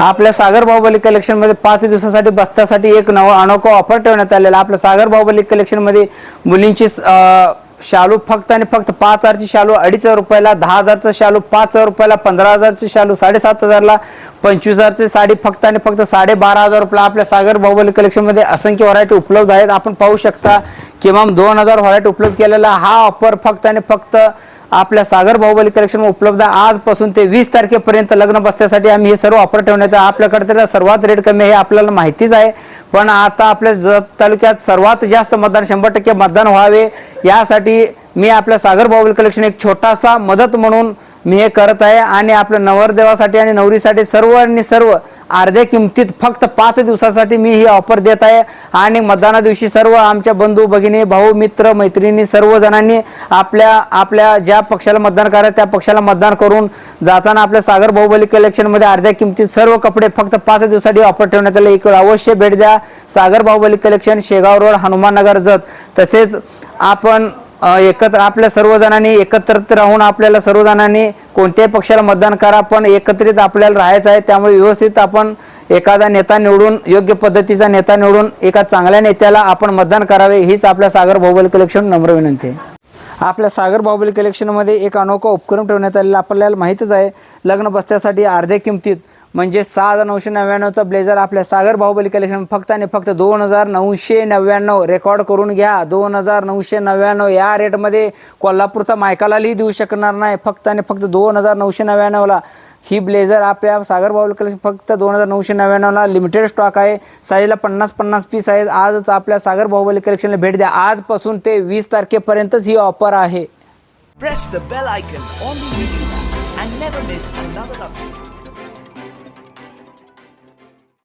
आपल्या सागर बाहुबली कलेक्शनमध्ये पाच दिवसासाठी बस्त्यासाठी एक नवा अनोखा ऑफर ठेवण्यात आलेला आपल्या सागर बाहुबली कलेक्शनमध्ये मुलींची शालू फक्त आणि फक्त पाच हजारची शालू अडीच हजार रुपयाला दहा हजारचं शालू पाच हजार रुपयाला पंधरा हजारची शालू साडेसात हजारला पंचवीस हजारची साडी फक्त आणि फक्त साडे बारा हजार रुपयाला आपल्या सागर बाहुबली कलेक्शनमध्ये असंख्य व्हरायटी उपलब्ध आहेत. आपण पाहू शकता किमान दोन हजार व्हरायटी उपलब्ध केलेला हा ऑफर फक्त आणि फक्त आपल्या सागर बाहुबली कलेक्शन उपलब्ध आहे. आजपासून ते वीस तारखेपर्यंत लग्न बसण्यासाठी आम्ही हे सर्व ऑफर ठेवण्यात आहे. आपल्याकडे तर सर्वात रेट कमी हे आपल्याला माहितीच आहे. पण आता आपल्या जत तालुक्यात सर्वात जास्त मतदान शंभर टक्के मतदान व्हावे यासाठी मी आपल्या सागर बाहुबली कलेक्शन एक छोटासा मदत म्हणून मी हे करत आहे. आणि आपल्या नवरदेवासाठी आणि नवरीसाठी सर्व आणि सर्व अर्ध्या किमतीत फक्त पाच दिवसासाठी मी ही ऑफर देत आहे. आणि मतदाना दिवशी सर्व आमच्या बंधू भगिनी भाऊ मित्र मैत्रिणी सर्व जणांनी आपल्या आपल्या ज्या पक्षाला मतदान करायचं त्या पक्षाला मतदान करून जाताना आपल्या सागर बाहुबली कलेक्शनमध्ये अर्ध्या किमतीत सर्व कपडे फक्त पाच दिवसासाठी ऑफर ठेवण्यात आले. एक अवश्य भेट द्या. Sagar Bahubali collection Shegaon road Hanuman Nagar Jath. तसेच आपण एकत्र आपल्या सर्वजणांनी एकत्रित राहून आपल्याला सर्वजणांनी कोणत्याही पक्षाला मतदान करा पण एकत्रित आपल्याला राहायचं आहे. त्यामुळे व्यवस्थित आपण एखादा नेता निवडून योग्य पद्धतीचा नेता निवडून एका चांगल्या नेत्याला आपण मतदान करावे हीच आपल्या सागर भौगोलिक कलेक्शन नम्र विनंती आहे. आपल्या सागर बाहुबली कलेक्शनमध्ये एक अनोखा उपक्रम ठेवण्यात आलेला आपल्याला माहीतच आहे. लग्न बसत्यासाठी अर्ध्या किमतीत म्हणजे सहा हजार नऊशे नव्याण्णवचा ब्लेझर आपल्या सागर बाहुबली कलेक्शन फक्त आणि फक्त दोन हजार नऊशे नव्याण्णव. रेकॉर्ड करून घ्या. दोन हजार नऊशे नव्याण्णव. या रेटमध्ये कोल्हापूरचा मायकालाही देऊ शकणार नाही. फक्त आणि फक्त दोन हजार नऊशे नव्याण्णवला. ही ब्लेझर आपल्या सागर बाहुबली कलेक्शन फक्त दोन हजार नऊशे नव्याण्णवला लिमिटेड स्टॉक आहे. साईजला पन्नास पन्नास पीस आहेत आजच आपल्या सागर बाहुबली कलेक्शनला भेट द्या. आजपासून ते वीस तारखेपर्यंतच ही ऑफर आहे.